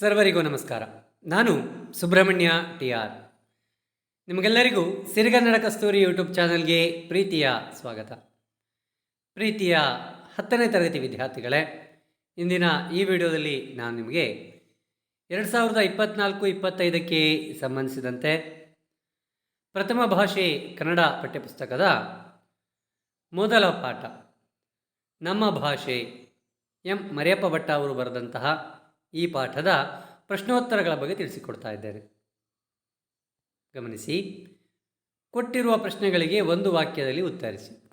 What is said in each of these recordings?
ಸರ್ವರಿಗೂ ನಮಸ್ಕಾರ. ನಾನು ಸುಬ್ರಹ್ಮಣ್ಯ ಟಿ ಆರ್ ನಿಮಗೆಲ್ಲರಿಗೂ ಸಿರಿಗನ್ನಡ ಕಸ್ತೂರಿ ಯೂಟ್ಯೂಬ್ ಚಾನಲ್ಗೆ ಪ್ರೀತಿಯ ಸ್ವಾಗತ. ಪ್ರೀತಿಯ ಹತ್ತನೇ ತರಗತಿ ವಿದ್ಯಾರ್ಥಿಗಳೇ, ಇಂದಿನ ಈ ವಿಡಿಯೋದಲ್ಲಿ ನಾನು ನಿಮಗೆ ಎರಡು ಸಾವಿರದ ಇಪ್ಪತ್ತ್ನಾಲ್ಕು ಇಪ್ಪತ್ತೈದಕ್ಕೆ ಸಂಬಂಧಿಸಿದಂತೆ ಪ್ರಥಮ ಭಾಷೆ ಕನ್ನಡ ಪಠ್ಯಪುಸ್ತಕದ ಮೊದಲ ಪಾಠ ನಮ್ಮ ಭಾಷೆ ಎಂ. ಮರಿಯಪ್ಪ ಭಟ್ಟ ಅವರು ಬರೆದಂತಹ ಈ ಪಾಠದ ಪ್ರಶ್ನೋತ್ತರಗಳ ಬಗ್ಗೆ ತಿಳಿಸಿಕೊಡ್ತಾ ಇದ್ದೇನೆ. ಗಮನಿಸಿ, ಕೊಟ್ಟಿರುವ ಪ್ರಶ್ನೆಗಳಿಗೆ ಒಂದು ವಾಕ್ಯದಲ್ಲಿ ಉತ್ತರಿಸಿ.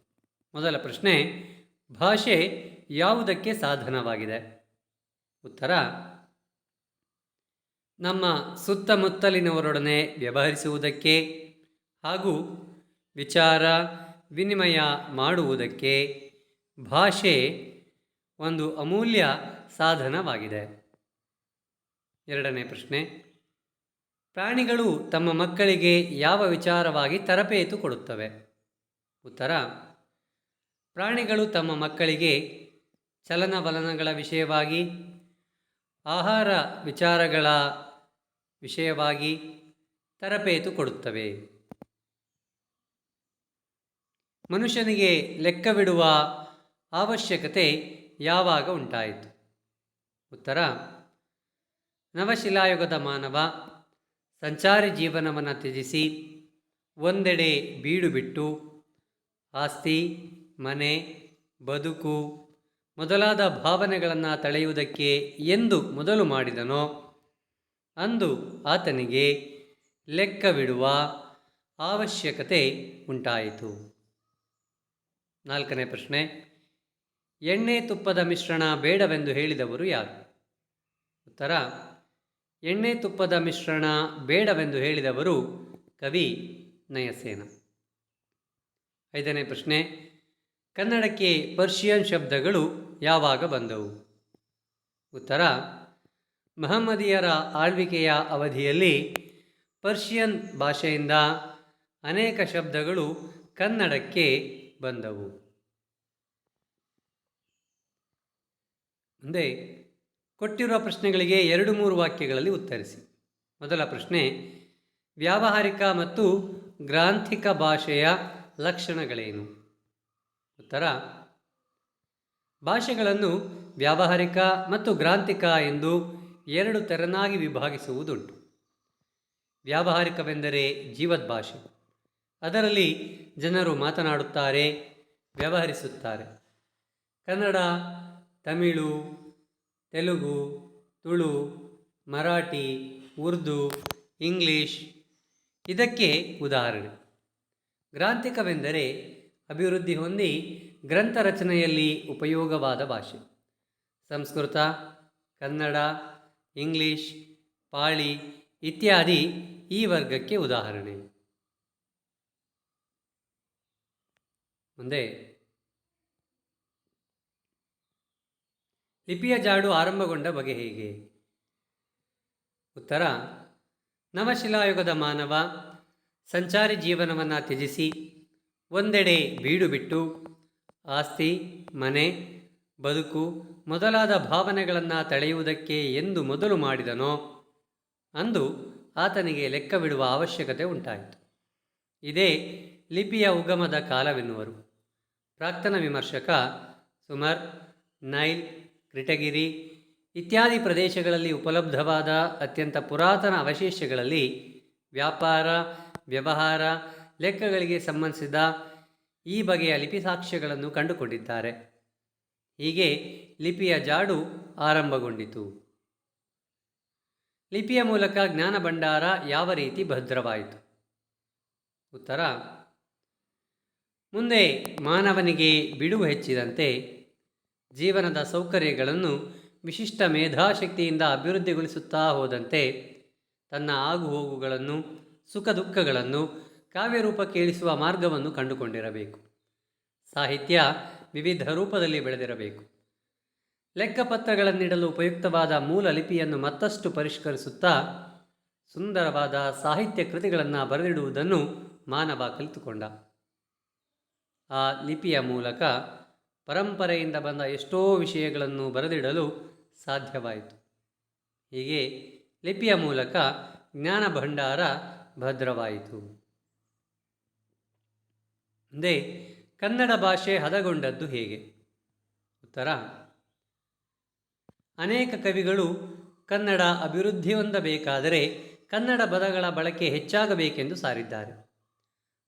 ಮೊದಲ ಪ್ರಶ್ನೆ, ಭಾಷೆ ಯಾವುದಕ್ಕೆ ಸಾಧನವಾಗಿದೆ? ಉತ್ತರ, ನಮ್ಮ ಸುತ್ತಮುತ್ತಲಿನವರೊಡನೆ ವ್ಯವಹರಿಸುವುದಕ್ಕೆ ಹಾಗೂ ವಿಚಾರ ವಿನಿಮಯ ಮಾಡುವುದಕ್ಕೆ ಭಾಷೆ ಒಂದು ಅಮೂಲ್ಯ ಸಾಧನವಾಗಿದೆ. ಎರಡನೇ ಪ್ರಶ್ನೆ. ಪ್ರಾಣಿಗಳು ತಮ್ಮ ಮಕ್ಕಳಿಗೆ ಯಾವ ವಿಚಾರವಾಗಿ ತರಬೇತು ಕೊಡುತ್ತವೆ? ಉತ್ತರ, ಪ್ರಾಣಿಗಳು ತಮ್ಮ ಮಕ್ಕಳಿಗೆ ಚಲನವಲನಗಳ ವಿಷಯವಾಗಿ, ಆಹಾರ ವಿಚಾರಗಳ ವಿಷಯವಾಗಿ ತರಬೇತು ಕೊಡುತ್ತವೆ. ಮನುಷ್ಯನಿಗೆ ಲೆಕ್ಕವಿಡುವ ಅವಶ್ಯಕತೆ ಯಾವಾಗ ಉಂಟಾಯಿತು? ಉತ್ತರ ನವಶಿಲಾಯುಗದ ಮಾನವ ಸಂಚಾರಿ ಜೀವನವನ್ನು ತ್ಯಜಿಸಿ ಒಂದೆಡೆ ಬೀಡು ಬಿಟ್ಟು ಆಸ್ತಿ, ಮನೆ, ಬದುಕು ಮೊದಲಾದ ಭಾವನೆಗಳನ್ನು ತಳೆಯುವುದಕ್ಕೆ ಎಂದು ಮೊದಲು ಮಾಡಿದನೋ, ಅಂದು ಆತನಿಗೆ ಲೆಕ್ಕವಿಡುವ ಅವಶ್ಯಕತೆ ಉಂಟಾಯಿತು. ನಾಲ್ಕನೇ ಪ್ರಶ್ನೆ, ಎಣ್ಣೆ ತುಪ್ಪದ ಮಿಶ್ರಣ ಬೇಡವೆಂದು ಹೇಳಿದವರು ಯಾರು? ಉತ್ತರ ಎಣ್ಣೆ ತುಪ್ಪದ ಮಿಶ್ರಣ ಬೇಡವೆಂದು ಹೇಳಿದವರು ಕವಿ ನಯಸೇನ. ಐದನೇ ಪ್ರಶ್ನೆ, ಕನ್ನಡಕ್ಕೆ ಪರ್ಷಿಯನ್ ಶಬ್ದಗಳು ಯಾವಾಗ ಬಂದವು? ಉತ್ತರ, ಮಹಮ್ಮದಿಯರ ಆಳ್ವಿಕೆಯ ಅವಧಿಯಲ್ಲಿ ಪರ್ಷಿಯನ್ ಭಾಷೆಯಿಂದ ಅನೇಕ ಶಬ್ದಗಳು ಕನ್ನಡಕ್ಕೆ ಬಂದವು. ಮುಂದೆ ಕೊಟ್ಟಿರುವ ಪ್ರಶ್ನೆಗಳಿಗೆ ಎರಡು ಮೂರು ವಾಕ್ಯಗಳಲ್ಲಿ ಉತ್ತರಿಸಿ. ಮೊದಲ ಪ್ರಶ್ನೆ, ವ್ಯಾವಹಾರಿಕ ಮತ್ತು ಗ್ರಾಂಥಿಕ ಭಾಷೆಯ ಲಕ್ಷಣಗಳೇನು? ಉತ್ತರ, ಭಾಷೆಗಳನ್ನು ವ್ಯಾವಹಾರಿಕ ಮತ್ತು ಗ್ರಾಂಥಿಕ ಎಂದು ಎರಡು ತೆರನಾಗಿ ವಿಭಾಗಿಸುವುದುಂಟು. ವ್ಯಾವಹಾರಿಕವೆಂದರೆ ಜೀವದ್ ಭಾಷೆ ಅದರಲ್ಲಿ ಜನರು ಮಾತನಾಡುತ್ತಾರೆ, ವ್ಯವಹರಿಸುತ್ತಾರೆ. ಕನ್ನಡ, ತಮಿಳು ತೆಲುಗು, ತುಳು, ಮರಾಠಿ, ಉರ್ದು, ಇಂಗ್ಲಿಷ್. ಇದಕ್ಕೆ ಉದಾಹರಣೆ. ಗ್ರಾಂಥಿಕವೆಂದರೆ ಅಭಿವೃದ್ಧಿ ಹೊಂದಿ ಗ್ರಂಥ ರಚನೆಯಲ್ಲಿ ಉಪಯೋಗವಾದ ಭಾಷೆ. ಸಂಸ್ಕೃತ, ಕನ್ನಡ, ಇಂಗ್ಲಿಷ್, ಪಾಳಿ ಇತ್ಯಾದಿ ಈ ವರ್ಗಕ್ಕೆ ಉದಾಹರಣೆ. ಮುಂದೆ ಲಿಪಿಯ ಜಾಡು ಆರಂಭಗೊಂಡ ಬಗೆ ಹೇಗೆ. ಉತ್ತರ, ನವಶಿಲಾಯುಗದ ಮಾನವ, ಸಂಚಾರಿ ಜೀವನವನ್ನು ತ್ಯಜಿಸಿ, ಒಂದೆಡೆ ಬೀಡು ಬಿಟ್ಟು, ಆಸ್ತಿ, ಮನೆ, ಬದುಕು ಮೊದಲಾದ ಭಾವನೆಗಳನ್ನು ತಳೆಯುವುದಕ್ಕೆ ಎಂದು ಮೊದಲು ಮಾಡಿದನೋ, ಅಂದು ಆತನಿಗೆ ಲೆಕ್ಕವಿಡುವ ಅವಶ್ಯಕತೆ ಉಂಟಾಯಿತು. ಇದೇ ಲಿಪಿಯ ಉಗಮದ ಕಾಲವೆನ್ನುವರು. ಪ್ರಾಕ್ತನ ವಿಮರ್ಶಕ ಸುಮರ್ ನೈಲ್ ಕ್ರಿಟಗಿರಿ ಇತ್ಯಾದಿ ಪ್ರದೇಶಗಳಲ್ಲಿ ಉಪಲಬ್ಧವಾದ ಅತ್ಯಂತ ಪುರಾತನ ಅವಶೇಷಗಳಲ್ಲಿ ವ್ಯಾಪಾರ, ವ್ಯವಹಾರ, ಲೆಕ್ಕಗಳಿಗೆ ಸಂಬಂಧಿಸಿದ ಈ ಬಗೆಯ ಲಿಪಿ ಸಾಕ್ಷ್ಯಗಳನ್ನು ಕಂಡುಕೊಂಡಿದ್ದಾರೆ. ಹೀಗೆ ಲಿಪಿಯ ಜಾಡು ಆರಂಭಗೊಂಡಿತು. ಲಿಪಿಯ ಮೂಲಕ ಜ್ಞಾನ ಭಂಡಾರ ಯಾವ ರೀತಿ ಭದ್ರವಾಯಿತು? ಉತ್ತರ, ಮುಂದೆ ಮಾನವನಿಗೆ ಬಿಡುವು ಹೆಚ್ಚಿದಂತೆ ಜೀವನದ ಸೌಕರ್ಯಗಳನ್ನು ವಿಶಿಷ್ಟ ಮೇಧಾಶಕ್ತಿಯಿಂದ ಅಭಿವೃದ್ಧಿಗೊಳಿಸುತ್ತಾ ಹೋದಂತೆ ತನ್ನ ಆಗುಹೋಗುಗಳನ್ನು ಸುಖ ದುಃಖಗಳನ್ನು ಕಾವ್ಯರೂಪಕ್ಕೆ ಇಳಿಸುವ ಮಾರ್ಗವನ್ನು ಕಂಡುಕೊಂಡಿರಬೇಕು. ಸಾಹಿತ್ಯ ವಿವಿಧ ರೂಪದಲ್ಲಿ ಬೆಳೆದಿರಬೇಕು. ಲೆಕ್ಕಪತ್ರಗಳನ್ನಿಡಲು ಉಪಯುಕ್ತವಾದ ಮೂಲ ಲಿಪಿಯನ್ನು ಮತ್ತಷ್ಟು ಪರಿಷ್ಕರಿಸುತ್ತಾ ಸುಂದರವಾದ ಸಾಹಿತ್ಯ ಕೃತಿಗಳನ್ನು ಬರೆದಿಡುವುದನ್ನು ಮಾನವ ಕಲಿತುಕೊಂಡ. ಆ ಲಿಪಿಯ ಮೂಲಕ ಪರಂಪರೆಯಿಂದ ಬಂದ ಎಷ್ಟೋ ವಿಷಯಗಳನ್ನು ಬರೆದಿಡಲು ಸಾಧ್ಯವಾಯಿತು. ಹೀಗೆ ಲಿಪಿಯ ಮೂಲಕ ಜ್ಞಾನ ಭಂಡಾರ ಭದ್ರವಾಯಿತು. ಮುಂದೆ ಕನ್ನಡ ಭಾಷೆ ಹದಗೊಂಡದ್ದು ಹೇಗೆ? ಉತ್ತರ, ಅನೇಕ ಕವಿಗಳು ಕನ್ನಡ ಅಭಿವೃದ್ಧಿ ಹೊಂದಬೇಕಾದರೆ ಕನ್ನಡ ಪದಗಳ ಬಳಕೆ ಹೆಚ್ಚಾಗಬೇಕೆಂದು ಸಾರಿದ್ದಾರೆ.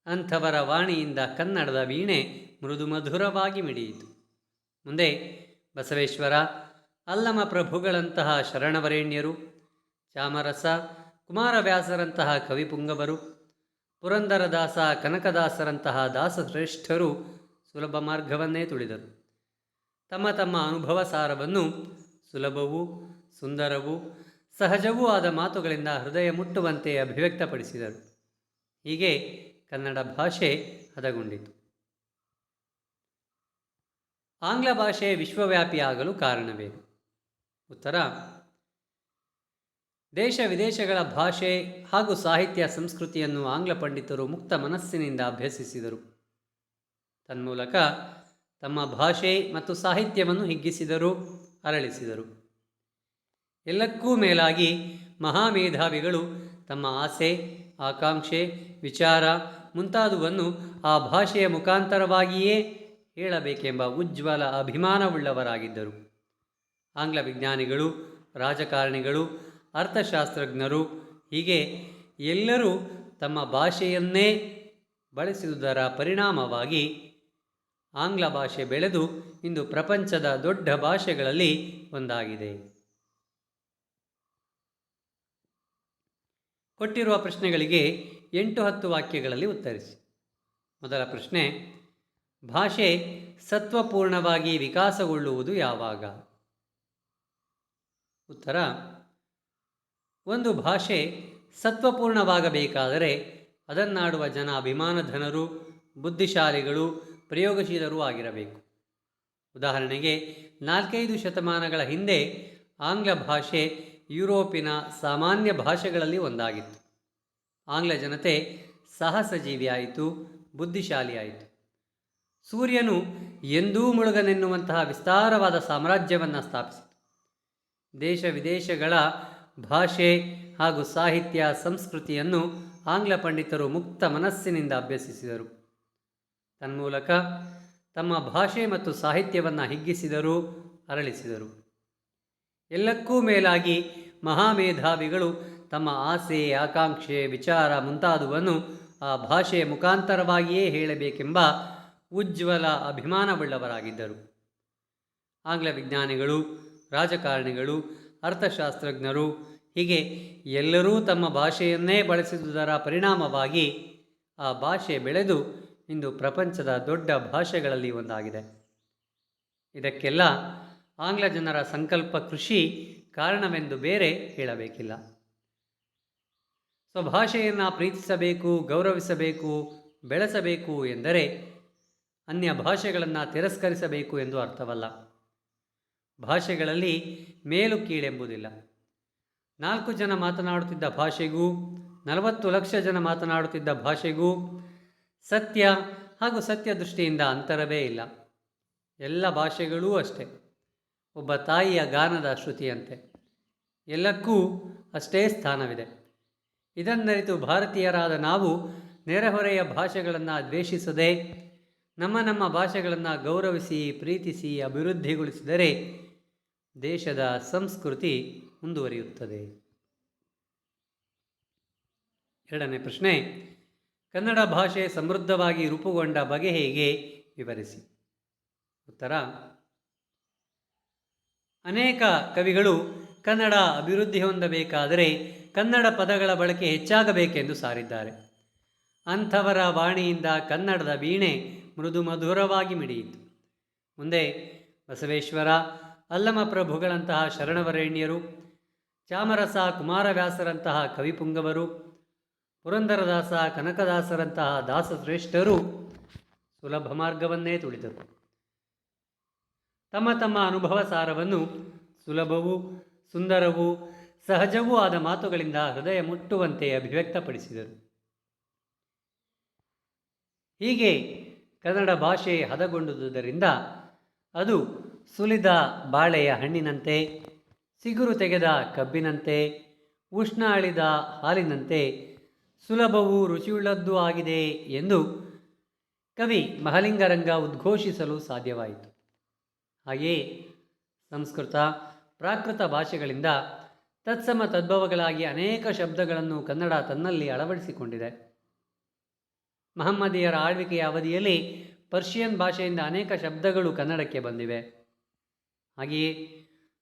ಅಂಥವರ ವಾಣಿಯಿಂದ ಕನ್ನಡದ ವೀಣೆ ಮೃದು ಮಧುರವಾಗಿ ಮಿಡಿಯಿತು. ಮುಂದೆ ಬಸವೇಶ್ವರ, ಅಲ್ಲಮ ಪ್ರಭುಗಳಂತಹ ಶರಣವರೇಣ್ಯರು, ಚಾಮರಸ, ಕುಮಾರವ್ಯಾಸರಂತಹ ಕವಿಪುಂಗವರು, ಪುರಂದರದಾಸ, ಕನಕದಾಸರಂತಹ ದಾಸಶ್ರೇಷ್ಠರು ಸುಲಭ ಮಾರ್ಗವನ್ನೇ ತುಳಿದರು. ತಮ್ಮ ತಮ್ಮ ಅನುಭವ ಸಾರವನ್ನು ಸುಲಭವೂ ಸುಂದರವೂ ಸಹಜವೂ ಆದ ಮಾತುಗಳಿಂದ ಹೃದಯ ಮುಟ್ಟುವಂತೆ ಅಭಿವ್ಯಕ್ತಪಡಿಸಿದರು. ಹೀಗೆ ಕನ್ನಡ ಭಾಷೆ ಹದಗೊಂಡಿತು. ಆಂಗ್ಲ ಭಾಷೆ ವಿಶ್ವವ್ಯಾಪಿಯಾಗಲು ಕಾರಣವೇನು? ಉತ್ತರ, ದೇಶ ವಿದೇಶಗಳ ಭಾಷೆ ಹಾಗೂ ಸಾಹಿತ್ಯ ಸಂಸ್ಕೃತಿಯನ್ನು ಆಂಗ್ಲ ಪಂಡಿತರು ಮುಕ್ತ ಮನಸ್ಸಿನಿಂದ ಅಭ್ಯಸಿಸಿದರು. ತನ್ಮೂಲಕ ತಮ್ಮ ಭಾಷೆ ಮತ್ತು ಸಾಹಿತ್ಯವನ್ನು ಹಿಗ್ಗಿಸಿದರು, ಅರಳಿಸಿದರು. ಎಲ್ಲಕ್ಕೂ ಮೇಲಾಗಿ ಮಹಾಮೇಧಾವಿಗಳು ತಮ್ಮ ಆಸೆ, ಆಕಾಂಕ್ಷೆ, ವಿಚಾರ ಮುಂತಾದುವನ್ನು ಆ ಭಾಷೆಯ ಮುಖಾಂತರವಾಗಿಯೇ ಹೇಳಬೇಕೆಂಬ ಉಜ್ವಲ ಅಭಿಮಾನವುಳ್ಳವರಾಗಿದ್ದರು. ಆಂಗ್ಲ ವಿಜ್ಞಾನಿಗಳು, ರಾಜಕಾರಣಿಗಳು, ಅರ್ಥಶಾಸ್ತ್ರಜ್ಞರು, ಹೀಗೆ ಎಲ್ಲರೂ ತಮ್ಮ ಭಾಷೆಯನ್ನೇ ಬಳಸುವುದರ ಪರಿಣಾಮವಾಗಿ ಆಂಗ್ಲ ಭಾಷೆ ಬೆಳೆದು ಇಂದು ಪ್ರಪಂಚದ ದೊಡ್ಡ ಭಾಷೆಗಳಲ್ಲಿ ಒಂದಾಗಿದೆ. ಕೊಟ್ಟಿರುವ ಪ್ರಶ್ನೆಗಳಿಗೆ ಎಂಟು ಹತ್ತು ವಾಕ್ಯಗಳಲ್ಲಿ ಉತ್ತರಿಸಿ. ಮೊದಲ ಪ್ರಶ್ನೆ ಭಾಷೆ ಸತ್ವಪೂರ್ಣವಾಗಿ ವಿಕಾಸಗೊಳ್ಳುವುದು ಯಾವಾಗ? ಉತ್ತರ, ಒಂದು ಭಾಷೆ ಸತ್ವಪೂರ್ಣವಾಗಬೇಕಾದರೆ ಅದನ್ನಾಡುವ ಜನ ಅಭಿಮಾನಧನರು ಬುದ್ಧಿಶಾಲಿಗಳು, ಪ್ರಯೋಗಶೀಲರೂ ಆಗಿರಬೇಕು. ಉದಾಹರಣೆಗೆ, ನಾಲ್ಕೈದು ಶತಮಾನಗಳ ಹಿಂದೆ ಆಂಗ್ಲ ಭಾಷೆ ಯುರೋಪಿನ ಸಾಮಾನ್ಯ ಭಾಷೆಗಳಲ್ಲಿ ಒಂದಾಗಿತ್ತು. ಆಂಗ್ಲ ಜನತೆ ಸಾಹಸಜೀವಿಯಾಯಿತು, ಬುದ್ಧಿಶಾಲಿಯಾಯಿತು. ಸೂರ್ಯನು ಎಂದೂ ಮುಳುಗನೆನ್ನುವಂತಹ ವಿಸ್ತಾರವಾದ ಸಾಮ್ರಾಜ್ಯವನ್ನು ಸ್ಥಾಪಿಸಿತು. ದೇಶ ವಿದೇಶಗಳ ಭಾಷೆ ಹಾಗೂ ಸಾಹಿತ್ಯ, ಸಂಸ್ಕೃತಿಯನ್ನು ಆಂಗ್ಲ ಪಂಡಿತರು ಮುಕ್ತ ಮನಸ್ಸಿನಿಂದ ಅಭ್ಯಸಿಸಿದರು. ತನ್ಮೂಲಕ ತಮ್ಮ ಭಾಷೆ ಮತ್ತು ಸಾಹಿತ್ಯವನ್ನು ಹಿಗ್ಗಿಸಿದರು ಅರಳಿಸಿದರು. ಎಲ್ಲಕ್ಕೂ ಮೇಲಾಗಿ ಮಹಾಮೇಧಾವಿಗಳು ತಮ್ಮ ಆಸೆ, ಆಕಾಂಕ್ಷೆ, ವಿಚಾರ ಮುಂತಾದುವನ್ನು ಆ ಭಾಷೆಯ ಮುಖಾಂತರವಾಗಿಯೇ ಹೇಳಬೇಕೆಂಬ ಉಜ್ವಲ ಅಭಿಮಾನವುಳ್ಳವರಾಗಿದ್ದರು. ಆಂಗ್ಲ ವಿಜ್ಞಾನಿಗಳು, ರಾಜಕಾರಣಿಗಳು, ಅರ್ಥಶಾಸ್ತ್ರಜ್ಞರು, ಹೀಗೆ ಎಲ್ಲರೂ ತಮ್ಮ ಭಾಷೆಯನ್ನೇ ಬಳಸಿದುದರ ಪರಿಣಾಮವಾಗಿ ಆ ಭಾಷೆ ಬೆಳೆದು ಇಂದು ಪ್ರಪಂಚದ ದೊಡ್ಡ ಭಾಷೆಗಳಲ್ಲಿ ಒಂದಾಗಿದೆ. ಇದಕ್ಕೆಲ್ಲ ಆಂಗ್ಲ ಜನರ ಸಂಕಲ್ಪ ಕೃಷಿ ಕಾರಣವೆಂದು ಬೇರೆ ಹೇಳಬೇಕಿಲ್ಲ. ಸ್ವಭಾಷೆಯನ್ನು ಪ್ರೀತಿಸಬೇಕು, ಗೌರವಿಸಬೇಕು, ಬೆಳೆಸಬೇಕು ಎಂದರೆ ಅನ್ಯ ಭಾಷೆಗಳನ್ನು ತಿರಸ್ಕರಿಸಬೇಕು ಎಂದು ಅರ್ಥವಲ್ಲ. ಭಾಷೆಗಳಲ್ಲಿ ಮೇಲು ಕೀಳೆಂಬುದಿಲ್ಲ. ನಾಲ್ಕು ಜನ ಮಾತನಾಡುತ್ತಿದ್ದ ಭಾಷೆಗೂ, ನಲವತ್ತು ಲಕ್ಷ ಜನ ಮಾತನಾಡುತ್ತಿದ್ದ ಭಾಷೆಗೂ ಸತ್ಯ ಹಾಗೂ ಸತ್ಯ ದೃಷ್ಟಿಯಿಂದ ಅಂತರವೇ ಇಲ್ಲ. ಎಲ್ಲ ಭಾಷೆಗಳೂ ಅಷ್ಟೆ. ಒಬ್ಬ ತಾಯಿಯ ಗಾನದ ಶ್ರುತಿಯಂತೆ. ಎಲ್ಲಕ್ಕೂ ಅಷ್ಟೇ ಸ್ಥಾನವಿದೆ. ಇದನ್ನರಿತು ಭಾರತೀಯರಾದ ನಾವು ನೆರೆಹೊರೆಯ ಭಾಷೆಗಳನ್ನು ದ್ವೇಷಿಸದೆ ನಮ್ಮ ನಮ್ಮ ಭಾಷೆಗಳನ್ನು ಗೌರವಿಸಿ, ಪ್ರೀತಿಸಿ, ಅಭಿವೃದ್ಧಿಗೊಳಿಸಿದರೆ ದೇಶದ ಸಂಸ್ಕೃತಿ ಮುಂದುವರಿಯುತ್ತದೆ. ಎರಡನೇ ಪ್ರಶ್ನೆ, ಕನ್ನಡ ಭಾಷೆ ಸಮೃದ್ಧವಾಗಿ ರೂಪುಗೊಂಡ ಬಗೆ ಹೇಗೆ? ವಿವರಿಸಿ. ಉತ್ತರ, ಅನೇಕ ಕವಿಗಳು ಕನ್ನಡ ಅಭಿವೃದ್ಧಿ ಹೊಂದಬೇಕಾದರೆ ಕನ್ನಡ ಪದಗಳ ಬಳಕೆ ಹೆಚ್ಚಾಗಬೇಕೆಂದು ಸಾರಿದ್ದಾರೆ. ಅಂಥವರ ವಾಣಿಯಿಂದ ಕನ್ನಡದ ವೀಣೆ ಮೃದು ಮಧುರವಾಗಿ ಮಿಡಿಯಿತು. ಮುಂದೆ ಬಸವೇಶ್ವರ, ಅಲ್ಲಮ ಪ್ರಭುಗಳಂತಹ ಶರಣವರೇಣ್ಯರು, ಚಾಮರಸ ಕುಮಾರವ್ಯಾಸರಂತಹ ಕವಿಪುಂಗವರು, ಪುರಂದರದಾಸ ಕನಕದಾಸರಂತಹ ದಾಸಶ್ರೇಷ್ಠರು ಸುಲಭ ಮಾರ್ಗವನ್ನೇ ತುಳಿದರು. ತಮ್ಮ ತಮ್ಮ ಅನುಭವ ಸಾರವನ್ನು ಸುಲಭವೂ ಸುಂದರವೂ ಸಹಜವೂ ಆದ ಮಾತುಗಳಿಂದ ಹೃದಯ ಮುಟ್ಟುವಂತೆ ಅಭಿವ್ಯಕ್ತಪಡಿಸಿದರು. ಹೀಗೆ ಕನ್ನಡ ಭಾಷೆ ಹದಗೊಂಡುದರಿಂದ ಅದು ಸುಲಿದ ಬಾಳೆಯ ಹಣ್ಣಿನಂತೆ, ಸಿಗುರು ತೆಗೆದ ಕಬ್ಬಿನಂತೆ ಉಷ್ಣ ಅಳಿದ ಹಾಲಿನಂತೆ ಸುಲಭವೂ ರುಚಿಯುಳ್ಳದ್ದೂ ಆಗಿದೆ ಎಂದು ಕವಿ ಮಹಲಿಂಗರಂಗ ಉದ್ಘೋಷಿಸಲು ಸಾಧ್ಯವಾಯಿತು. ಹಾಗೆಯೇ ಸಂಸ್ಕೃತ, ಪ್ರಾಕೃತ ಭಾಷೆಗಳಿಂದ ತತ್ಸಮ ತದ್ಭವಗಳಾಗಿ ಅನೇಕ ಶಬ್ದಗಳನ್ನು ಕನ್ನಡ ತನ್ನಲ್ಲಿ ಅಳವಡಿಸಿಕೊಂಡಿದೆ. ಮಹಮ್ಮದಿಯರ ಆಳ್ವಿಕೆಯ ಅವಧಿಯಲ್ಲಿ ಪರ್ಷಿಯನ್ ಭಾಷೆಯಿಂದ ಅನೇಕ ಶಬ್ದಗಳು ಕನ್ನಡಕ್ಕೆ ಬಂದಿವೆ. ಹಾಗೆಯೇ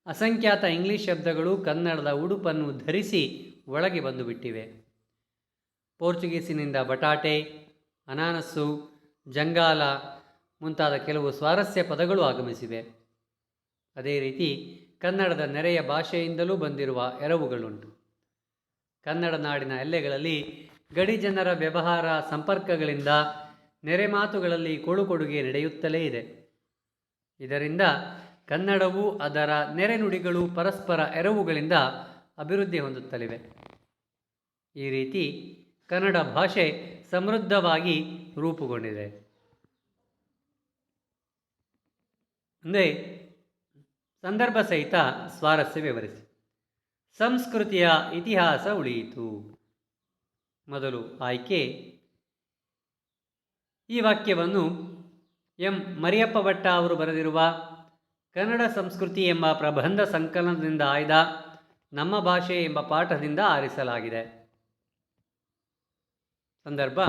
ಅಸಂಖ್ಯಾತ ಇಂಗ್ಲಿಷ್ ಶಬ್ದಗಳು ಕನ್ನಡದ ಉಡುಪನ್ನು ಧರಿಸಿ ಒಳಗೆ ಬಂದು ಬಿಟ್ಟಿವೆ ಪೋರ್ಚುಗೀಸಿನಿಂದ ಬಟಾಟೆ, ಅನಾನಸ್ಸು, ಜಂಗಾಲ ಮುಂತಾದ ಕೆಲವು ಸ್ವಾರಸ್ಯ ಪದಗಳು ಆಗಮಿಸಿವೆ. ಅದೇ ರೀತಿ ಕನ್ನಡದ ನೆರೆಯ ಭಾಷೆಯಿಂದಲೂ ಬಂದಿರುವ ಎರವುಗಳುಂಟು. ಕನ್ನಡ ನಾಡಿನ ಎಲ್ಲೆಗಳಲ್ಲಿ ಗಡಿ ಜನರ ವ್ಯವಹಾರ ಸಂಪರ್ಕಗಳಿಂದ ನೆರೆ ಮಾತುಗಳಲ್ಲಿ ಕೊಡುಕೊಡುಗೆ ನಡೆಯುತ್ತಲೇ ಇದೆ. ಇದರಿಂದ ಕನ್ನಡವು ಅದರ ನೆರೆನುಡಿಗಳು ಪರಸ್ಪರ ಎರವುಗಳಿಂದ ಅಭಿವೃದ್ಧಿ ಹೊಂದುತ್ತಲಿವೆ. ಈ ರೀತಿ ಕನ್ನಡ ಭಾಷೆ ಸಮೃದ್ಧವಾಗಿ ರೂಪುಗೊಂಡಿದೆ. ಅಂದರೆ ಸಂದರ್ಭ ಸಹಿತ ಸ್ವಾರಸ್ಯ ವಿವರಿಸಿ. ಸಂಸ್ಕೃತಿಯ ಇತಿಹಾಸ ಉಳಿಯಿತು. ಮೊದಲು ಆಯ್ಕೆ. ಈ ವಾಕ್ಯವನ್ನು ಎಂ. ಮರಿಯಪ್ಪ ಭಟ್ಟ ಅವರು ಬರೆದಿರುವ ಕನ್ನಡ ಸಂಸ್ಕೃತಿ ಎಂಬ ಪ್ರಬಂಧ ಸಂಕಲನದಿಂದ ಆಯ್ದ ನಮ್ಮ ಭಾಷೆ ಎಂಬ ಪಾಠದಿಂದ ಆರಿಸಲಾಗಿದೆ. ಸಂದರ್ಭ.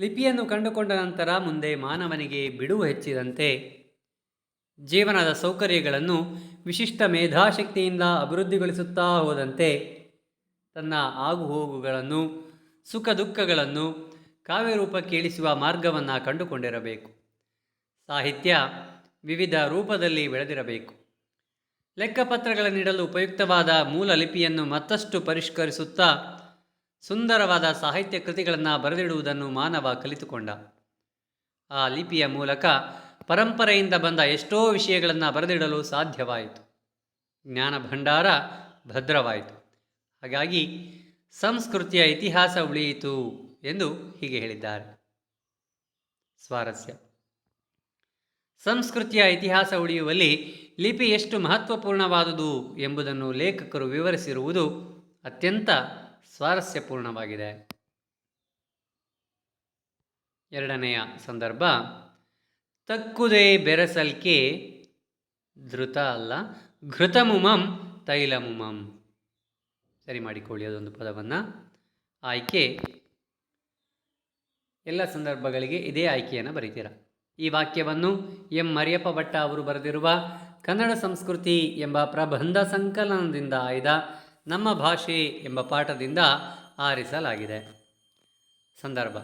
ಲಿಪಿಯನ್ನು ಕಂಡುಕೊಂಡ ನಂತರ ಮುಂದೆ ಮಾನವನಿಗೆ ಬಿಡುವು ಹೆಚ್ಚಿದಂತೆ ಜೀವನದ ಸೌಕರ್ಯಗಳನ್ನು ವಿಶಿಷ್ಟ ಮೇಧಾಶಕ್ತಿಯಿಂದ ಅಭಿವೃದ್ಧಿಗೊಳಿಸುತ್ತಾ ಹೋದಂತೆ ತನ್ನ ಆಗುಹೋಗುಗಳನ್ನು ಸುಖ ದುಃಖಗಳನ್ನು ಕಾವ್ಯರೂಪಕ್ಕೆ ಇಳಿಸುವ ಮಾರ್ಗವನ್ನು ಕಂಡುಕೊಂಡಿರಬೇಕು. ಸಾಹಿತ್ಯ ವಿವಿಧ ರೂಪದಲ್ಲಿ ಬೆಳೆದಿರಬೇಕು. ಲೆಕ್ಕಪತ್ರಗಳನ್ನಿಡಲು ಉಪಯುಕ್ತವಾದ ಮೂಲ ಲಿಪಿಯನ್ನು ಮತ್ತಷ್ಟು ಪರಿಷ್ಕರಿಸುತ್ತಾ ಸುಂದರವಾದ ಸಾಹಿತ್ಯ ಕೃತಿಗಳನ್ನು ಬರೆದಿಡುವುದನ್ನು ಮಾನವ ಕಲಿತುಕೊಂಡ. ಆ ಲಿಪಿಯ ಮೂಲಕ ಪರಂಪರೆಯಿಂದ ಬಂದ ಎಷ್ಟೋ ವಿಷಯಗಳನ್ನು ಬರೆದಿಡಲು ಸಾಧ್ಯವಾಯಿತು. ಜ್ಞಾನ ಭಂಡಾರ ಭದ್ರವಾಯಿತು. ಹಾಗಾಗಿ ಸಂಸ್ಕೃತಿಯ ಇತಿಹಾಸ ಉಳಿಯಿತು ಎಂದು ಹೀಗೆ ಹೇಳಿದ್ದಾರೆ. ಸ್ವಾರಸ್ಯ. ಸಂಸ್ಕೃತಿಯ ಇತಿಹಾಸ ಉಳಿಯುವಲ್ಲಿ ಲಿಪಿ ಎಷ್ಟು ಮಹತ್ವಪೂರ್ಣವಾದುದು ಎಂಬುದನ್ನು ಲೇಖಕರು ವಿವರಿಸಿರುವುದು ಅತ್ಯಂತ ಸ್ವಾರಸ್ಯಪೂರ್ಣವಾಗಿದೆ. ಎರಡನೆಯ ಸಂದರ್ಭ, ತಕ್ಕುದೇ ಬೆರಸಲ್ಕೆ ಧೃತ ಅಲ್ಲ ಘೃತಮುಮಂ ತೈಲಮುಮಂ. ಸರಿ ಮಾಡಿಕೊಳ್ಳಿ ಅದೊಂದು ಪದವನ್ನು. ಆಯ್ಕೆ. ಎಲ್ಲ ಸಂದರ್ಭಗಳಿಗೆ ಇದೇ ಆಯ್ಕೆಯನ್ನು ಬರೀತೀರ. ಈ ವಾಕ್ಯವನ್ನು ಎಂ. ಮರಿಯಪ್ಪ ಭಟ್ಟ ಅವರು ಬರೆದಿರುವ ಕನ್ನಡ ಸಂಸ್ಕೃತಿ ಎಂಬ ಪ್ರಬಂಧ ಸಂಕಲನದಿಂದ ಆಯ್ದ ನಮ್ಮ ಭಾಷೆ ಎಂಬ ಪಾಠದಿಂದ ಆರಿಸಲಾಗಿದೆ. ಸಂದರ್ಭ.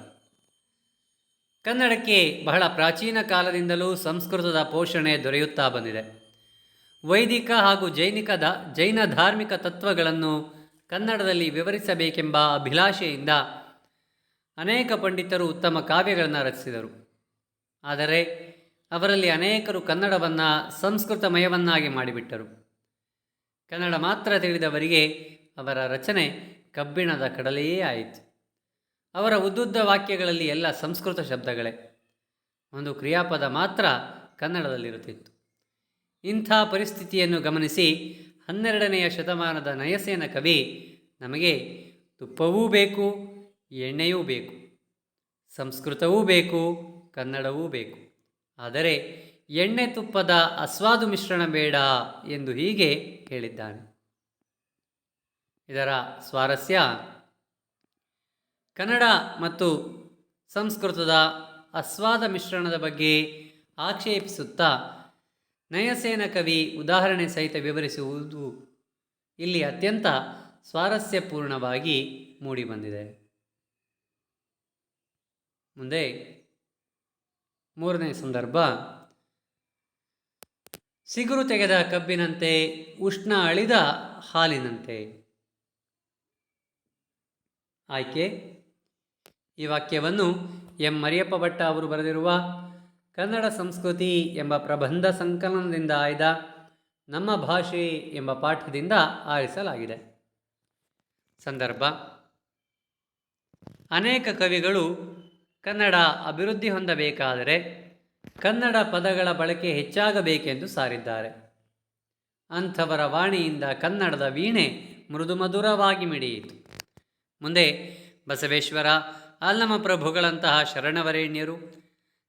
ಕನ್ನಡಕ್ಕೆ ಬಹಳ ಪ್ರಾಚೀನ ಕಾಲದಿಂದಲೂ ಸಂಸ್ಕೃತದ ಪೋಷಣೆ ದೊರೆಯುತ್ತಾ ಬಂದಿದೆ. ವೈದಿಕ ಹಾಗೂ ಜೈನಿಕ ಜೈನ ಧಾರ್ಮಿಕ ತತ್ವಗಳನ್ನು ಕನ್ನಡದಲ್ಲಿ ವಿವರಿಸಬೇಕೆಂಬ ಅಭಿಲಾಷೆಯಿಂದ ಅನೇಕ ಪಂಡಿತರು ಉತ್ತಮ ಕಾವ್ಯಗಳನ್ನು ರಚಿಸಿದರು. ಆದರೆ ಅವರಲ್ಲಿ ಅನೇಕರು ಕನ್ನಡವನ್ನು ಸಂಸ್ಕೃತಮಯವನ್ನಾಗಿ ಮಾಡಿಬಿಟ್ಟರು. ಕನ್ನಡ ಮಾತ್ರ ತಿಳಿದವರಿಗೆ ಅವರ ರಚನೆ ಕಬ್ಬಿಣದ ಕಡಲೆಯೇ ಆಯಿತು. ಅವರ ಉದ್ದುದ್ದ ವಾಕ್ಯಗಳಲ್ಲಿ ಎಲ್ಲ ಸಂಸ್ಕೃತ ಶಬ್ದಗಳೇ. ಒಂದು ಕ್ರಿಯಾಪದ ಮಾತ್ರ ಕನ್ನಡದಲ್ಲಿರುತ್ತಿತ್ತು. ಇಂಥ ಪರಿಸ್ಥಿತಿಯನ್ನು ಗಮನಿಸಿ ಹನ್ನೆರಡನೆಯ ಶತಮಾನದ ನಯಸೇನ ಕವಿ ನಮಗೆ ತುಪ್ಪವೂ ಬೇಕು, ಎಣ್ಣೆಯೂ ಬೇಕು, ಸಂಸ್ಕೃತವೂ ಬೇಕು, ಕನ್ನಡವೂ ಬೇಕು. ಆದರೆ ಎಣ್ಣೆ ತುಪ್ಪದ ಅಸ್ವಾದು ಮಿಶ್ರಣ ಬೇಡ ಎಂದು ಹೀಗೆ ಹೇಳಿದ್ದಾನೆ. ಇದರ ಸ್ವಾರಸ್ಯ, ಕನ್ನಡ ಮತ್ತು ಸಂಸ್ಕೃತದ ಅಸ್ವಾದ ಮಿಶ್ರಣದ ಬಗ್ಗೆ ಆಕ್ಷೇಪಿಸುತ್ತಾ ನಯಸೇನ ಕವಿ ಉದಾಹರಣೆ ಸಹಿತ ವಿವರಿಸುವುದು ಇಲ್ಲಿ ಅತ್ಯಂತ ಸ್ವಾರಸ್ಯಪೂರ್ಣವಾಗಿ ಮೂಡಿಬಂದಿದೆ ಮುಂದೆ ಮೂರನೇ ಸಂದರ್ಭ. ಸಿಗುರು ತೆಗೆದ ಕಬ್ಬಿನಂತೆ ಉಷ್ಣ ಅಳಿದ ಹಾಲಿನಂತೆ. ಆಯ್ಕೆ. ಈ ವಾಕ್ಯವನ್ನು ಎಂ. ಮರಿಯಪ್ಪ ಭಟ್ಟ ಅವರು ಬರೆದಿರುವ ಕನ್ನಡ ಸಂಸ್ಕೃತಿ ಎಂಬ ಪ್ರಬಂಧ ಸಂಕಲನದಿಂದ ಆಯ್ದ ನಮ್ಮ ಭಾಷೆ ಎಂಬ ಪಾಠದಿಂದ ಆರಿಸಲಾಗಿದೆ. ಸಂದರ್ಭ. ಅನೇಕ ಕವಿಗಳು ಕನ್ನಡ ಅಭಿವೃದ್ಧಿ ಹೊಂದಬೇಕಾದರೆ ಕನ್ನಡ ಪದಗಳ ಬಳಕೆ ಹೆಚ್ಚಾಗಬೇಕೆಂದು ಸಾರಿದ್ದಾರೆ. ಅಂಥವರ ವಾಣಿಯಿಂದ ಕನ್ನಡದ ವೀಣೆ ಮೃದು ಮಧುರವಾಗಿ ಮಿಡಿಯಿತು. ಮುಂದೆ ಬಸವೇಶ್ವರ ಅಲ್ಲಮ ಪ್ರಭುಗಳಂತಹ ಶರಣವರೇಣ್ಯರು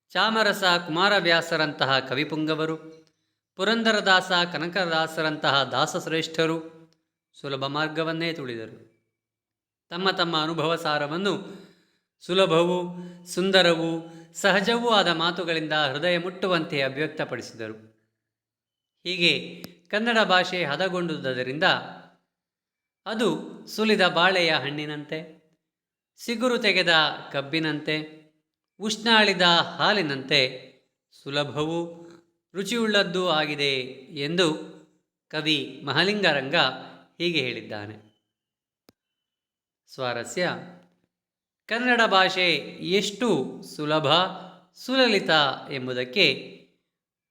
ಚಾಮರಸ ಕುಮಾರವ್ಯಾಸರಂತಹ ಕವಿಪುಂಗವರು, ಪುರಂದರದಾಸ ಕನಕದಾಸರಂತಹ ದಾಸಶ್ರೇಷ್ಠರು ಸುಲಭ ಮಾರ್ಗವನ್ನೇ ತುಳಿದರು. ತಮ್ಮ ತಮ್ಮ ಅನುಭವ ಸಾರವನ್ನು ಸುಲಭವೂ ಸುಂದರವೂ ಸಹಜವೂ ಆದ ಮಾತುಗಳಿಂದ ಹೃದಯ ಮುಟ್ಟುವಂತೆ ಅಭಿವ್ಯಕ್ತಪಡಿಸಿದರು. ಹೀಗೆ ಕನ್ನಡ ಭಾಷೆ ಹದಗೊಂಡುದರಿಂದ ಅದು ಸುಲಿದ ಬಾಳೆಯ ಹಣ್ಣಿನಂತೆ, ಸಿಗುರು ತೆಗೆದ ಕಬ್ಬಿನಂತೆ ಉಷ್ಣಾಳಿದ ಹಾಲಿನಂತೆ ಸುಲಭವೂ ರುಚಿಯುಳ್ಳದ್ದೂ ಆಗಿದೆ ಎಂದು ಕವಿ ಮಹಲಿಂಗರಂಗ ಹೀಗೆ ಹೇಳಿದ್ದಾನೆ. ಸ್ವಾರಸ್ಯ, ಕನ್ನಡ ಭಾಷೆ ಎಷ್ಟು ಸುಲಭ, ಸುಲಲಿತ ಎಂಬುದಕ್ಕೆ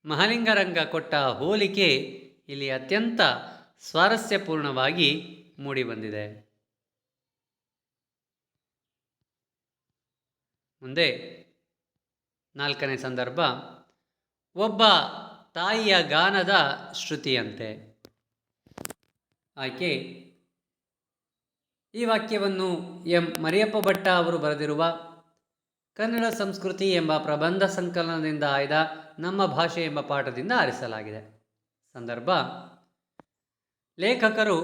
ಮಹಲಿಂಗರಂಗ ಕೊಟ್ಟ ಹೋಲಿಕೆ ಇಲ್ಲಿ ಅತ್ಯಂತ ಸ್ವಾರಸ್ಯಪೂರ್ಣವಾಗಿ ಮೂಡಿಬಂದಿದೆ. ಮುಂದೆ ನಾಲ್ಕನೇ ಸಂದರ್ಭ, ಒಬ್ಬ ತಾಯಿಯ ಗಾನದ ಶ್ರುತಿಯಂತೆ. ಆಕೆ, ಈ ವಾಕ್ಯವನ್ನು ಎಂ. ಮರಿಯಪ್ಪ ಭಟ್ಟ ಅವರು ಬರೆದಿರುವ ಕನ್ನಡ ಸಂಸ್ಕೃತಿ ಎಂಬ ಪ್ರಬಂಧ ಸಂಕಲನದಿಂದ ಆಯ್ದ ನಮ್ಮ ಭಾಷೆ ಎಂಬ ಪಾಠದಿಂದ ಆರಿಸಲಾಗಿದೆ. ಸಂದರ್ಭ, ಲೇಖಕರು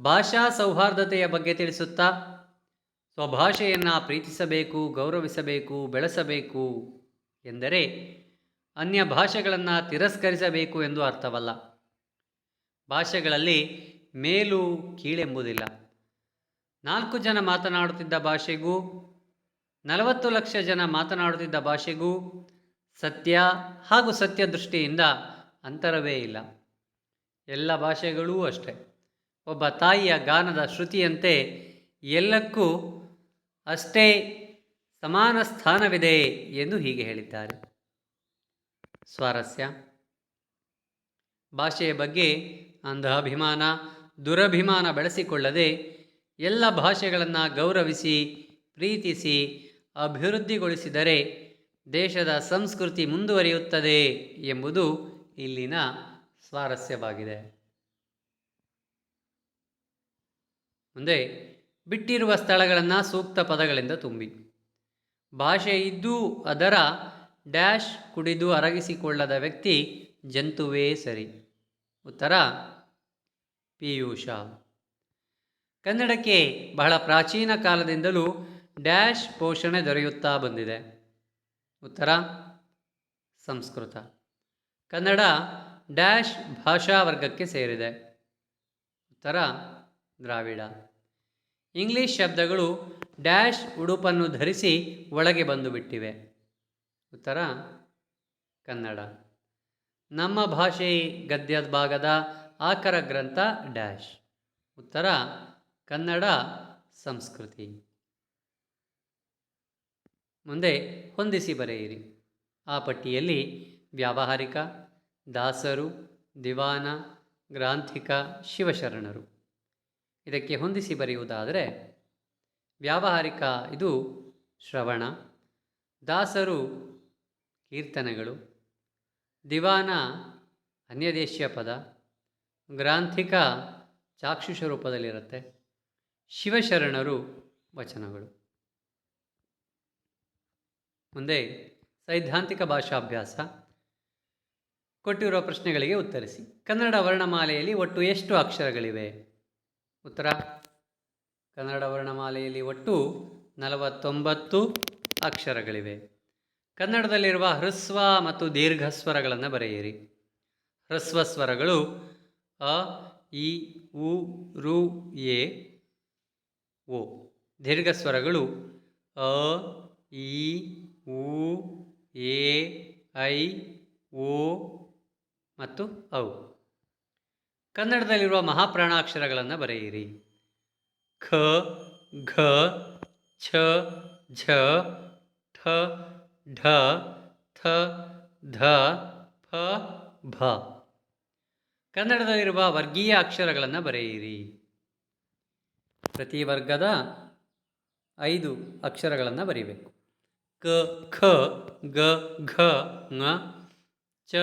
ಭಾಷಾ ಸೌಹಾರ್ದತೆಯ ಬಗ್ಗೆ ತಿಳಿಸುತ್ತಾ ಸ್ವಭಾಷೆಯನ್ನು ಪ್ರೀತಿಸಬೇಕು, ಗೌರವಿಸಬೇಕು, ಬೆಳೆಸಬೇಕು ಎಂದರೆ ಅನ್ಯ ಭಾಷೆಗಳನ್ನು ತಿರಸ್ಕರಿಸಬೇಕು ಎಂದು ಅರ್ಥವಲ್ಲ. ಭಾಷೆಗಳಲ್ಲಿ ಮೇಲು ಕೀಳೆಂಬುದಿಲ್ಲ ನಾಲ್ಕು ಜನ ಮಾತನಾಡುತ್ತಿದ್ದ ಭಾಷೆಗೂ, ನಲವತ್ತು ಲಕ್ಷ ಜನ ಮಾತನಾಡುತ್ತಿದ್ದ ಭಾಷೆಗೂ ಸತ್ಯ ಹಾಗೂ ಸತ್ಯ ದೃಷ್ಟಿಯಿಂದ ಅಂತರವೇ ಇಲ್ಲ. ಎಲ್ಲ ಭಾಷೆಗಳೂ ಅಷ್ಟೆ. ಒಬ್ಬ ತಾಯಿಯ ಗಾನದ ಶ್ರುತಿಯಂತೆ ಎಲ್ಲಕ್ಕೂ ಅಷ್ಟೇ ಸಮಾನ ಸ್ಥಾನವಿದೆ ಎಂದು ಹೀಗೆ ಹೇಳಿದ್ದಾರೆ. ಸ್ವಾರಸ್ಯ. ಭಾಷೆಯ ಬಗ್ಗೆ ಅಂಧಾಭಿಮಾನ, ದುರಭಿಮಾನ ಬೆಳೆಸಿಕೊಳ್ಳದೆ ಎಲ್ಲ ಭಾಷೆಗಳನ್ನು ಗೌರವಿಸಿ, ಪ್ರೀತಿಸಿ, ಅಭಿವೃದ್ಧಿಗೊಳಿಸಿದರೆ ದೇಶದ ಸಂಸ್ಕೃತಿ ಮುಂದುವರಿಯುತ್ತದೆ ಎಂಬುದು ಇಲ್ಲಿನ ಸ್ವಾರಸ್ಯವಾಗಿದೆ. ಮುಂದೆ ಬಿಟ್ಟಿರುವ ಸ್ಥಳಗಳನ್ನು ಸೂಕ್ತ ಪದಗಳಿಂದ ತುಂಬಿ. ಭಾಷೆ ಇದ್ದು ಅದರ ಡ್ಯಾಶ್ ಕುಡಿದು ಅರಗಿಸಿಕೊಳ್ಳದ ವ್ಯಕ್ತಿ ಜಂತುವೇ ಸರಿ. ಉತ್ತರ, ಪಿಯೂಷ. ಕನ್ನಡಕ್ಕೆ ಬಹಳ ಪ್ರಾಚೀನ ಕಾಲದಿಂದಲೂ ಡ್ಯಾಶ್ ಪೋಷಣೆ ದೊರೆಯುತ್ತಾ ಬಂದಿದೆ. ಉತ್ತರ, ಸಂಸ್ಕೃತ. ಕನ್ನಡ ಡ್ಯಾಶ್ ಭಾಷಾ ವರ್ಗಕ್ಕೆ ಸೇರಿದೆ. ಉತ್ತರ, ದ್ರಾವಿಡ. ಇಂಗ್ಲಿಷ್ ಶಬ್ದಗಳು ಡ್ಯಾಶ್ ಉಡುಪನ್ನು ಧರಿಸಿ ಒಳಗೆ ಬಂದು ಬಿಟ್ಟಿವೆ ಉತ್ತರ, ಕನ್ನಡ. ನಮ್ಮ ಭಾಷೆ ಗದ್ಯ ಭಾಗದ ಆಕರ ಗ್ರಂಥ ಡ್ಯಾಶ್. ಉತ್ತರ, ಕನ್ನಡ ಸಂಸ್ಕೃತಿ. ಮುಂದೆ ಹೊಂದಿಸಿ ಬರೆಯಿರಿ. ಆ ಪಟ್ಟಿಯಲ್ಲಿ ವ್ಯಾವಹಾರಿಕ, ದಾಸರು, ದಿವಾನ, ಗ್ರಾಂಥಿಕ, ಶಿವಶರಣರು. ಇದಕ್ಕೆ ಹೊಂದಿಸಿ ಬರೆಯುವುದಾದರೆ, ವ್ಯಾವಹಾರಿಕ ಇದು ಶ್ರವಣ, ದಾಸರು ಕೀರ್ತನೆಗಳು, ದಿವಾನ ಅನ್ಯದೇಶೀಯ ಪದ, ಗ್ರಾಂಥಿಕ ಚಾಕ್ಷುಷ ರೂಪದಲ್ಲಿರುತ್ತೆ, ಶಿವಶರಣರು ವಚನಗಳು. ಮುಂದೆ ಸೈದ್ಧಾಂತಿಕ ಭಾಷಾಭ್ಯಾಸ. ಕೊಟ್ಟಿರುವ ಪ್ರಶ್ನೆಗಳಿಗೆ ಉತ್ತರಿಸಿ. ಕನ್ನಡ ವರ್ಣಮಾಲೆಯಲ್ಲಿ ಒಟ್ಟು ಎಷ್ಟು ಅಕ್ಷರಗಳಿವೆ? ಉತ್ತರ ಕನ್ನಡ ವರ್ಣಮಾಲೆಯಲ್ಲಿ ಒಟ್ಟು ನಲವತ್ತೊಂಬತ್ತು ಅಕ್ಷರಗಳಿವೆ. ಕನ್ನಡದಲ್ಲಿರುವ ಹೃಸ್ವ ಮತ್ತು ದೀರ್ಘ ಸ್ವರಗಳನ್ನು ಬರೆಯಿರಿ. ಹ್ರಸ್ವ ಸ್ವರಗಳು ಅ, ಇ, ಉ, ರು, ಎ, ಓ. ದೀರ್ಘ ಸ್ವರಗಳು ಅ, ಇ, ಉ, ಎ, ಐ, ಓ ಮತ್ತು ಔ ಕನ್ನಡದಲ್ಲಿರುವ ಮಹಾಪ್ರಾಣಾಕ್ಷರಗಳನ್ನು ಬರೆಯಿರಿ. ಖ, ಘ, ಛ, ಝ, ಠ, ಢ, ಥ, ಧ ಫ ಭ. ಕನ್ನಡದಲ್ಲಿರುವ ವರ್ಗೀಯ ಅಕ್ಷರಗಳನ್ನು ಬರೆಯಿರಿ. ಪ್ರತಿ ವರ್ಗದ ಐದು ಅಕ್ಷರಗಳನ್ನು ಬರೀಬೇಕು. ಕ, ಖ, ಗ, ಘ ಚ,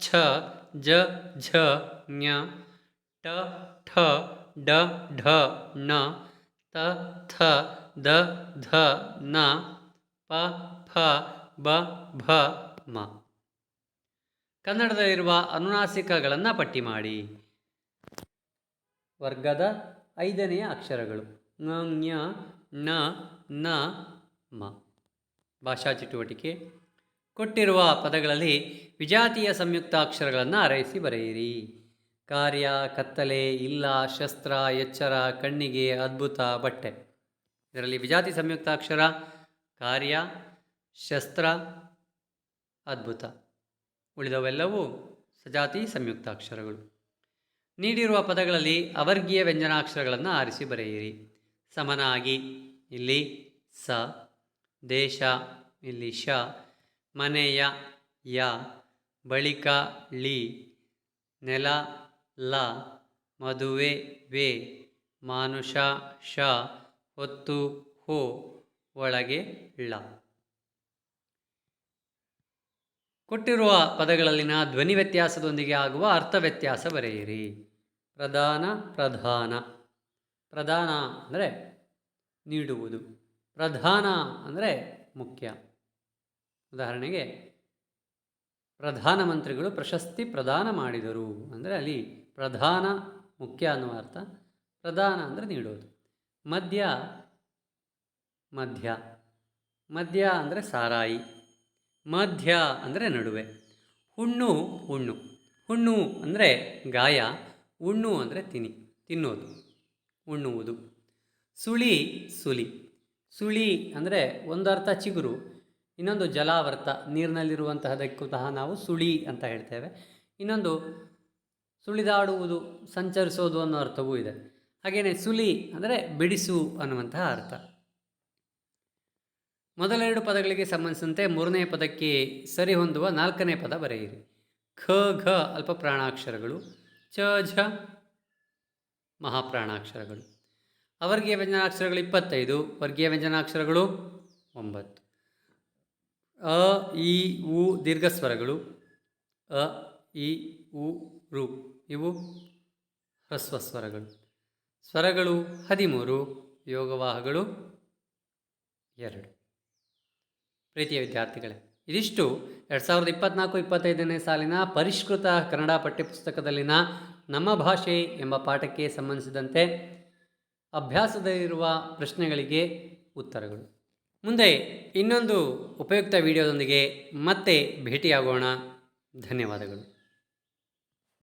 ಛ, ಜ, ಝ, ಞ ಟ ಠ ಡ ಢ ಣ ತ ಥ ದ ಧ ನ ಪ ಫ ಬ ಭ ಮ ಕನ್ನಡದಲ್ಲಿರುವ ಅನುನಾಸಿಕಗಳನ್ನು ಪಟ್ಟಿ ಮಾಡಿ. ವರ್ಗದ ಐದನೆಯ ಅಕ್ಷರಗಳು. ಞ ನ ನ, ಮ. ಭಾಷಾ ಚಟುವಟಿಕೆ. ಕೊಟ್ಟಿರುವ ಪದಗಳಲ್ಲಿ ವಿಜಾತಿಯ ಸಂಯುಕ್ತ ಅಕ್ಷರಗಳನ್ನು ಅರೈಸಿ ಬರೆಯಿರಿ. ಕಾರ್ಯ, ಕತ್ತಲೆ, ಇಲ್ಲ, ಶಸ್ತ್ರ, ಎಚ್ಚರ, ಕಣ್ಣಿಗೆ ಅದ್ಭುತ ಬಟ್ಟೆ. ಇದರಲ್ಲಿ ವಿಜಾತಿ ಸಂಯುಕ್ತಾಕ್ಷರ, ಕಾರ್ಯ, ಶಸ್ತ್ರ, ಅದ್ಭುತ. ಉಳಿದವೆಲ್ಲವೂ ಸಜಾತಿ ಸಂಯುಕ್ತ ಅಕ್ಷರಗಳು ನೀಡಿರುವ ಪದಗಳಲ್ಲಿ ಅವರ್ಗೀಯ ವ್ಯಂಜನಾಕ್ಷರಗಳನ್ನು ಆರಿಸಿ ಬರೆಯಿರಿ. ಸಮನಾಗಿ, ಇಲ್ಲಿ, ಸ, ದೇಶ, ಇಲ್ಲಿ, ಶ, ಮನೆಯ, ಯ, ಬಳಿಕ, ಳಿ, ನೆಲ ಲ ಮದುವೆ ವೆ ಮಾನುಷ ಶ ಹೊತ್ತು ಹೋ ಒಳಗೆ ಳ. ಕೊಟ್ಟಿರುವ ಪದಗಳಲ್ಲಿನ ಧ್ವನಿ ವ್ಯತ್ಯಾಸದೊಂದಿಗೆ ಆಗುವ ಅರ್ಥ ವ್ಯತ್ಯಾಸ ಬರೆಯಿರಿ. ಪ್ರಧಾನ ಪ್ರಧಾನ. ಪ್ರಧಾನ ಅಂದರೆ ನೀಡುವುದು. ಪ್ರಧಾನ ಅಂದರೆ ಮುಖ್ಯ. ಉದಾಹರಣೆಗೆ ಪ್ರಧಾನಮಂತ್ರಿಗಳು ಪ್ರಶಸ್ತಿ ಪ್ರದಾನ ಮಾಡಿದರು. ಅಂದರೆ ಅಲ್ಲಿ ಪ್ರಧಾನ ಮುಖ್ಯ ಅನ್ನುವ ಅರ್ಥ. ಪ್ರಧಾನ ಅಂದರೆ ನೀಡೋದು ಮಧ್ಯ ಮಧ್ಯ ಮಧ್ಯ ಅಂದರೆ ಸಾರಾಯಿ. ಮಧ್ಯ ಅಂದರೆ ನಡುವೆ. ಹುಣ್ಣು ಹುಣ್ಣು. ಹುಣ್ಣು ಅಂದರೆ ಗಾಯ. ಉಣ್ಣು ಅಂದರೆ ತಿನಿ, ತಿನ್ನೋದು, ಉಣ್ಣುವುದು. ಸುಳಿ, ಸುಲಿ. ಸುಳಿ ಅಂದರೆ ಒಂದು ಅರ್ಥ ಚಿಗುರು, ಇನ್ನೊಂದು ಜಲಾವರ್ತ, ನೀರಿನಲ್ಲಿರುವಂತಹದಕ್ಕೂ ಸಹ ನಾವು ಸುಳಿ ಅಂತ ಹೇಳ್ತೇವೆ. ಇನ್ನೊಂದು ಸುಳಿದಾಡುವುದು, ಸಂಚರಿಸೋದು ಅನ್ನೋ ಅರ್ಥವೂ ಇದೆ. ಹಾಗೆಯೇ ಸುಲಿ ಅಂದರೆ ಬಿಡಿಸು ಅನ್ನುವಂತಹ ಅರ್ಥ. ಮೊದಲೆರಡು ಪದಗಳಿಗೆ ಸಂಬಂಧಿಸಿದಂತೆ ಮೂರನೇ ಪದಕ್ಕೆ ಸರಿ ಹೊಂದುವ ನಾಲ್ಕನೇ ಪದ ಬರೆಯಿರಿ. ಖ, ಘ ಅಲ್ಪ ಪ್ರಾಣಾಕ್ಷರಗಳು. ಚ, ಝ ಮಹಾಪ್ರಾಣಾಕ್ಷರಗಳು. ಅವರ್ಗೀಯ ವ್ಯಂಜನಾಕ್ಷರಗಳು ಇಪ್ಪತ್ತೈದು, ವರ್ಗೀಯ ವ್ಯಂಜನಾಕ್ಷರಗಳು ಒಂಬತ್ತು. ಅ, ಇ, ಉ ದೀರ್ಘಸ್ವರಗಳು. ಅ, ಇ, ಉ, ರು. ಇವು ಹ್ರಸ್ವ ಸ್ವರಗಳು. ಸ್ವರಗಳು ಹದಿಮೂರು, ಯೋಗವಾಹಗಳು ಎರಡು. ಪ್ರೀತಿಯ ವಿದ್ಯಾರ್ಥಿಗಳೇ, ಇದಿಷ್ಟು ಎರಡು ಸಾವಿರದ ಇಪ್ಪತ್ತ್ನಾಲ್ಕು ಇಪ್ಪತ್ತೈದನೇ ಸಾಲಿನ ಪರಿಷ್ಕೃತ ಕನ್ನಡ ಪಠ್ಯಪುಸ್ತಕದಲ್ಲಿನ ನಮ್ಮ ಭಾಷೆ ಎಂಬ ಪಾಠಕ್ಕೆ ಸಂಬಂಧಿಸಿದಂತೆ ಅಭ್ಯಾಸದಲ್ಲಿರುವ ಪ್ರಶ್ನೆಗಳಿಗೆ ಉತ್ತರಗಳು. ಮುಂದೆ ಇನ್ನೊಂದು ಉಪಯುಕ್ತ ವಿಡಿಯೋದೊಂದಿಗೆ ಮತ್ತೆ ಭೇಟಿಯಾಗೋಣ. ಧನ್ಯವಾದಗಳು.